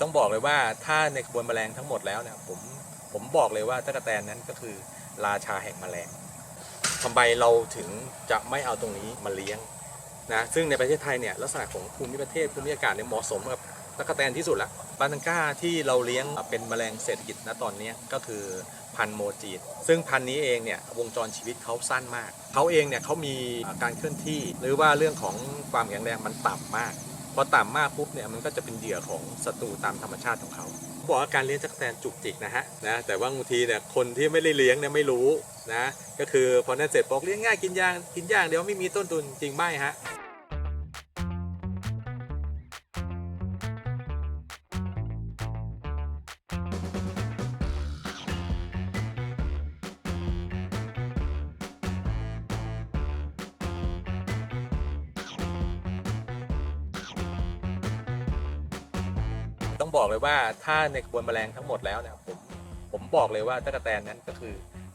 ต้องบอกเลยว่าถ้าในกระบวนแมลงทั้งหมดแล้วเนี่ยผมผมบอกเลยว่าตะกแตนนั้นก็คือราชาแห่งแมลงทำไมเราถึงจะไม่เอาตรงนี้มาเลี้ยงนะซึ่งในประเทศไทยเนี่ยลักษณะของภูมิประเทศภูมิอากาศเนี่ยเหมาะสมกับตะกแตนที่สุดละปาตังก้าที่เราเลี้ยงเป็นแมลงเศรษฐกิจณตอนนี้ก็คือพันธุ์โมจีนซึ่งพันธุ์นี้เองเนี่ยวงจรชีวิตเขาสั้นมากเขาเองเนี่ยเขามีการเคลื่อนที่ หรือว่าเรื่องของความแข็งแรงมันต่ำมาก พอต่ำมากปุ๊บเนี่ยมันก็จะเป็นเหยื่อของศัตรูตามธรรมชาติของเขาบอกว่าการเลี้ยงจักแตนจุกจิกนะฮะนะแต่ว่าบางทีเนี่ยคนที่ไม่ได้เลี้ยงเนี่ยไม่รู้นะก็คือพอนั่นเสร็จบอกเลี้ยงง่ายกินยางกินยางเดี๋ยวไม่มีต้นทุนจริงไหมฮะ ต้องบอกเลยว่าถ้าในกระบวนแมลงทั้งหมดแล้วเนี่ยผมผมบอกเลยว่าตะกแตนนั้นก็คือ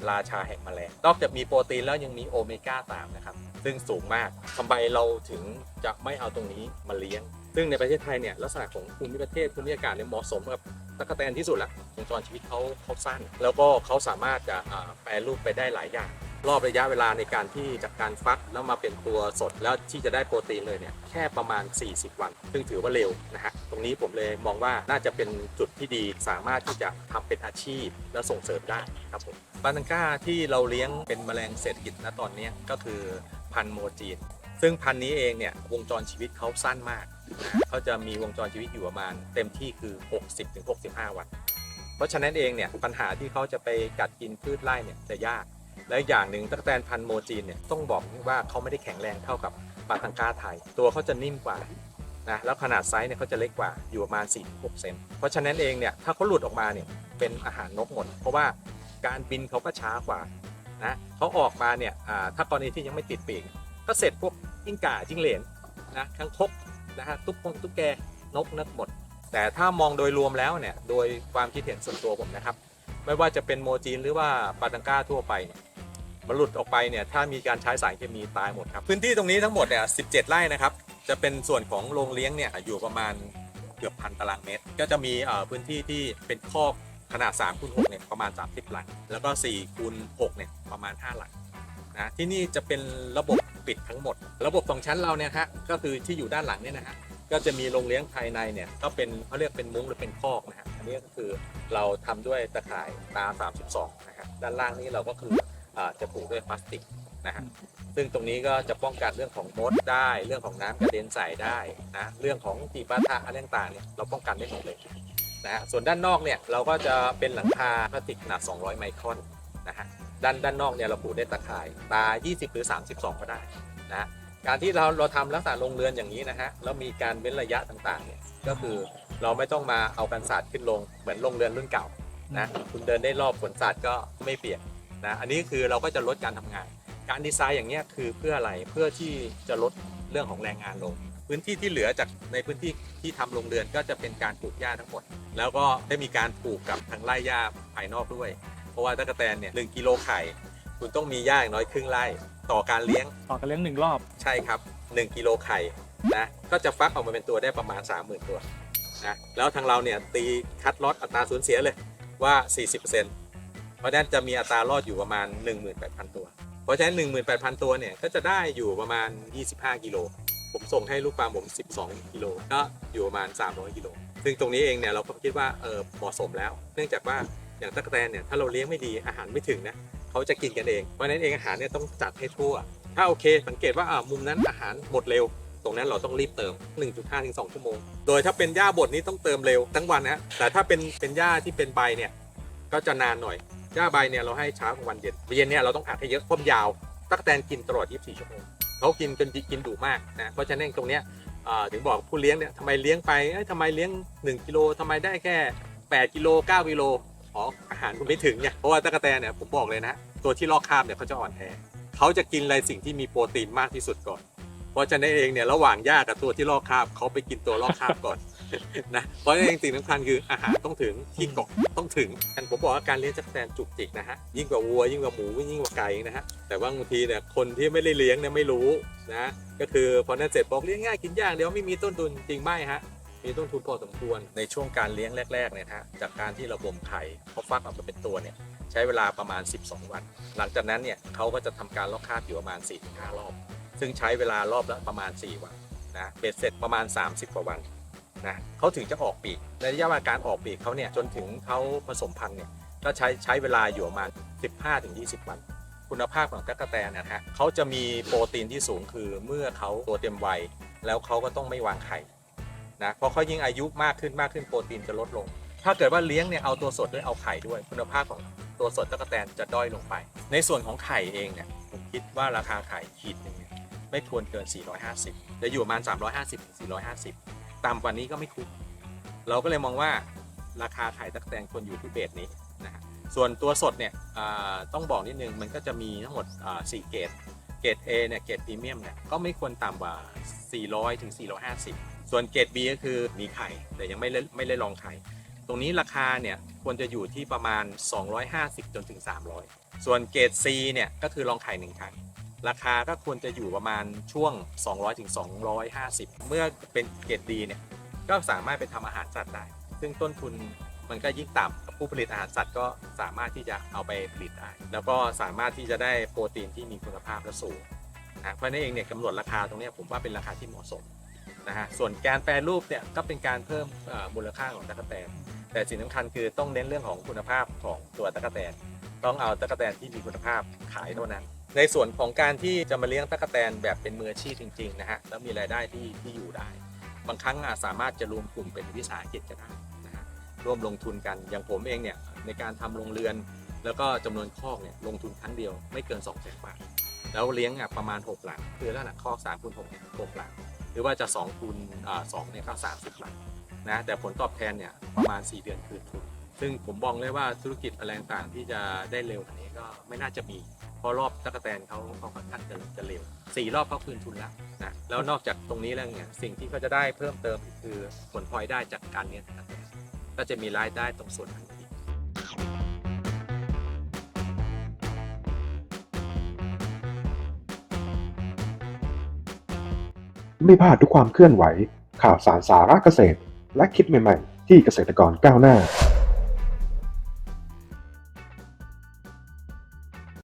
ราชาแห่งแมลง นอกจากมีโปรตีนแล้วยังมีโอเมก้าตามนะครับ ซึ่งสูงมากทำไมเราถึงจะไม่เอาตรงนี้มาเลี้ยง ซึ่งในประเทศไทยเนี่ยลักษณะของภูมิประเทศภูมิอากาศเนี่ยเหมาะสมกับตะกแตนที่สุดละวงจรชีวิตเขาเขาสั้น แล้วก็เขาสามารถจะแปรรูปไปได้หลายอย่าง รอบระยะเวลาในการที่จากการฟักแล้วมาเป็นตัวสดแล้วที่จะได้โปรตีนเลยเนี่ยแค่ประมาณ 40 วัน ซึ่งถือว่าเร็วนะฮะตรงนี้ผมเลยมองว่าน่าจะเป็นจุดที่ดีสามารถที่จะทำเป็นอาชีพและส่งเสริมได้ครับผมปาตังก้าที่เราเลี้ยงเป็นแมลงเศรษฐกิจณตอนนี้ก็คือพันธุ์โมจีน ซึ่งพันธุ์นี้เองเนี่ยวงจรชีวิตเขาสั้นมาก เขาจะมีวงจรชีวิตอยู่ประมาณเต็มที่คือ 60-65 วัน เพราะฉะนั้นเองเนี่ยปัญหาที่เขาจะไปกัดกินพืชไร่เนี่ยจะยาก และอีกอย่างหนึ่งตะกแตนพันธ์โมจีนเนี่ยต้องบอกว่าเขาไม่ได้แข็งแรงเท่ากับปาตังกาไทย ตัวเขาจะนิ่มกว่านะแล้วขนาดไซส์เนี่ยเขาจะเล็กกว่าอยู่ประมาณ 4-6 เซนเพราะฉะนั้นเองเนี่ยถ้าเขาหลุดออกมาเนี่ยเป็นอาหารนกหมด เพราะว่าการบินเขาก็ช้ากว่านะเขาออกมาเนี่ยถ้ากรณีที่ยังไม่ติดปีกก็เสร็จพวกกิ้งก่าจิ้งเหลนนะคังคกนะฮะตุ๊กงตุ๊กแกนกนักหมด แต่ถ้ามองโดยรวมแล้วเนี่ยโดยความคิดเห็นส่วนตัวผมนะครับ ไม่ว่าจะเป็นโมจีนหรือว่าปาตังก้าทั่วไปเนี่ย มันหลุดออกไปเนี่ยถ้ามีการใช้สารเคมีตายหมดครับ พื้นที่ตรงนี้ทั้งหมดเนี่ย17ไร่นะครับ จะเป็นส่วนของโรงเลี้ยงเนี่ยอยู่ประมาณเกือบพันตารางเมตร ก็จะมีพื้นที่ที่เป็นคอกขนาด3คูณ6เนี่ยประมาณ 30 หลัง แล้วก็4คูณ6เนี่ยประมาณ 5 หลังนะที่นี่จะเป็นระบบปิดทั้งหมด ระบบสองชั้นเราเนี่ยฮะก็คือที่อยู่ด้านหลังเนี่ยนะฮะก็จะมีโรงเลี้ยงภายในเนี่ยก็เป็นเขาเรียกเป็นมุ้งหรือเป็นคอกนะฮะอันนี้ก็คือเราทำด้วยตะข่ายตา 32นะฮะด้านล่างนี้เราก็คือ จะผูกด้วยพลาสติกนะฮะซึ่งตรงนี้ก็จะป้องกันเรื่องของมดได้เรื่องของน้ำกระเด็นใส่ได้นะเรื่องของตีปาทะอะไรต่างๆเนี่ยเราป้องกันได้หมดเลยนะฮะส่วนด้านนอกเนี่ยเราก็จะเป็นหลังคาพลาสติกขนาด200 ไมครอนนะฮะด้านด้านนอกเนี่ยเราผูกด้วยตะข่ายตา 20 หรือ 32 ก็ได้นะการที่เราเราทำลักษณะโรงเรือนอย่างนี้นะฮะแล้วมีการเว้นระยะต่างๆเนี่ยก็คือเราไม่ต้องมาเอากันศาสตร์ขึ้นลงเหมือนโรงเรือนรุ่นเก่านะคุณเดินได้รอบฝนศาสตร์ก็ไม่เปียก นะอันนี้คือเราก็จะลดการทำงาน การดีไซน์อย่างเนี้ยคือเพื่ออะไรเพื่อที่จะลดเรื่องของแรงงานลง พื้นที่ที่เหลือจากในพื้นที่ที่ทำโรงเรือนก็จะเป็นการปลูกหญ้าทั้งหมด แล้วก็ได้มีการปลูกกับทางไร่หญ้าภายนอกด้วย เพราะว่าตะกแตนเนี่ยหนึ่งกิโลไข่คุณต้องมีหญ้าอย่างน้อยครึ่งไร่ต่อการเลี้ยงต่อกันเลี้ยงหนึ่งรอบใช่ครับ1กิโลไข่นะก็จะฟักออกมาเป็นตัวได้ประมาณ 30,000 ตัวนะแล้วทางเราเนี่ยตีคัดลอตอัตราสูญเสียเลยว่า 40% เพราะนั้นจะมีอัตรารอดอยู่ประมาณ 18,000 ตัว เพราะฉะนั้น 18,000 ตัวเนี่ยก็จะได้อยู่ประมาณ 25 กิโล ผมส่งให้ลูกฟาร์มผม 12 กิโล ก็อยู่ประมาณ 300 กิโล ซึ่งตรงนี้เองเนี่ยเราก็คิดว่าเออเหมาะสมแล้ว เนื่องจากว่าอย่างตะกแตนเนี่ยถ้าเราเลี้ยงไม่ดีอาหารไม่ถึงนะเขาจะกินกันเอง เพราะฉะนั้นเองอาหารเนี่ยต้องจัดให้ทั่ว ถ้าโอเค สังเกตว่าอ่ามุมนั้นอาหารหมดเร็ว ตรงนั้นเราต้องรีบเติม 1.5ถึง2ชั่วโมง โดยถ้าเป็นหญ้าบดนี้ต้องเติมเร็วทั้งวันนะ แต่ถ้าเป็นเป็นหญ้าที่เป็นใบเนี่ย ก็จะนานหน่อยหญ้าใบเนี่ยเราให้เช้ากลางวันเย็นเย็นเนี่ยเราต้องอัดให้เยอะพรามยาวตั๊กแตนกินตลอด 24 ชั่วโมงเขากินกันกินดุมากนะเพราะฉะนั้นตรงเนี้ยถึงบอกผู้เลี้ยงเนี่ยทำไมเลี้ยงไปทำไมเลี้ยง 1กิโลทำไมได้แค่ 8กิโล9กิโลอ๋ออาหารคุณไม่ถึงเนี่ยเพราะว่าตักแตนเนี่ยผมบอกเลยนะ ตัวที่ลอกคราบเนี่ยเขาจะอ่อนแอเขาจะกินอะไรสิ่งที่มีโปรตีนมากที่สุดก่อน เพราะฉะนั้นเองเนี่ยระหว่างหญ้ากับตัวที่ลอกคราบเขาไปกินตัวลอกคราบก่อน นะเพราะฉะนั้นเองสิ่งสำคัญคืออาหารต้องถึงที่เกาะต้องถึงอันผมบอกว่าการเลี้ยงจักรแตนจุกจิกนะฮะยิ่งกว่าวัวยิ่งกว่าหมูยิ่งกว่าไก่นะฮะแต่ว่าบางทีเนี่ยคนที่ไม่ได้เลี้ยงเนี่ยไม่รู้นะก็คือพอนั้นเสร็จบอกเลี้ยงง่ายกินย่างเดี๋ยวไม่มีต้นทุนจริงไหมฮะมีต้นทุนพอสมควรในช่วงการเลี้ยงแรกๆเนี่ยนะฮะจากการที่เราบ่มไข่เขาฟักออกมาเป็นตัวเนี่ยใช้เวลาประมาณ 12 วัน หลังจากนั้นเนี่ยเขาก็จะทำการลอกคราบอยู่ประมาณ 4-5 รอบ ซึ่งใช้เวลารอบละประมาณ 4 วันนะเบ็ดเสร็จประมาณ 30 กว่าวัน นะเขาถึงจะออกปีกในระยะเวลาการออกปีกเขาเนี่ยจนถึงเขาผสมพันธุ์เนี่ยก็ใช้ใช้เวลาอยู่ประมาณ 15-20 วัน คุณภาพของตั๊กแตนนะฮะเขาจะมีโปรตีนที่สูงคือเมื่อเขาตัวเต็มวัยแล้วเขาก็ต้องไม่วางไข่นะเพราะเขายิ่งอายุมากขึ้นมากขึ้นโปรตีนจะลดลง ถ้าเกิดว่าเลี้ยงเนี่ยเอาตัวสดด้วยเอาไข่ด้วย คุณภาพของตัวสดตั๊กแตนจะด้อยลงไป ในส่วนของไข่เองเนี่ยผมคิดว่าราคาไข่ขีดหนึ่งเนี่ยไม่ควรเกิน 450จะอยู่ประมาณ 350ถึง450 ต่ำกว่านี้ก็ไม่คุ้มเราก็เลยมองว่าราคาไข่ตักแตนควรอยู่ที่เบสนี้นะฮะส่วนตัวสดเนี่ยต้องบอกนิดนึงมันก็จะมีทั้งหมดอ่า4เกรดเกรด A เนี่ยเกรดพรีเมียมเนี่ยก็ไม่ควรต่ำกว่า 400ถึง450 ส่วนเกรด B ก็คือมีไข่แต่ยังไม่ได้ไม่ได้ลองไข่ตรงนี้ราคาเนี่ยควรจะอยู่ที่ประมาณ 250 จนถึง 300 ส่วนเกรด C เนี่ยก็คือลองไข่หนึ่งครั้ง ราคาก็ควรจะอยู่ประมาณช่วง 200ถึง250 เมื่อเป็นเกรด D เนี่ยก็สามารถไปทำอาหารสัตว์ได้ ซึ่งต้นทุนมันก็ยิ่งต่ำผู้ผลิตอาหารสัตว์ก็สามารถที่จะเอาไปผลิตได้ แล้วก็สามารถที่จะได้โปรตีนที่มีคุณภาพและสูงนะเพราะนั่นเองเนี่ยกำหนดราคาตรงนี้ผมว่าเป็นราคาที่เหมาะสมนะฮะส่วนการแปรรูปเนี่ยก็เป็นการเพิ่มมูลค่าของตะกั่แตนแต่สิ่งสำคัญคือต้องเน้นเรื่องของคุณภาพของตัวตะกั่แตนต้องเอาตะกั่แตนที่มีคุณภาพขายเท่านั้น ในส่วนของการที่จะมาเลี้ยงตะกแตนแบบเป็นมืออาชีพจริงๆนะฮะแล้วมีรายได้ที่ที่อยู่ได้ บางครั้งอาจสามารถจะรวมกลุ่มเป็นวิสาหกิจก็ได้นะฮะร่วมลงทุนกันอย่างผมเองเนี่ยในการทำโรงเรือน แล้วก็จำนวนคอกเนี่ยลงทุนครั้งเดียวไม่เกิน2องแสนบาทแล้วเลี้ยงอะประมาณ 6 หลัง คือลักษณะคอก3คูณ6 6หลัง หรือว่าจะ2คูณอ่า2เนี่ยก็30หลังนะแต่ผลตอบแทนเนี่ยประมาณ 4 เดือนคืนทุน ซึ่งผมบอกเลยว่าธุรกิจอะไรต่างๆที่จะได้เร็วกว่านี้ก็ไม่น่าจะมีเพราะรอบตะกแตนเขาเขาค่อนข้างจะจะเร็วสี่รอบเขาคืนทุนแล้วนะแล้วนอกจากตรงนี้แล้วเนี่ยสิ่งที่เขาจะได้เพิ่มเติมคือผลพลอยได้จากการเลี้ยงตะกแตนก็จะมีรายได้ตรงส่วนนั้นอีกไม่พลาดทุกความเคลื่อนไหว ข่าวสารสาระเกษตร และคลิปใหม่ ๆ ที่เกษตรกรก้าวหน้า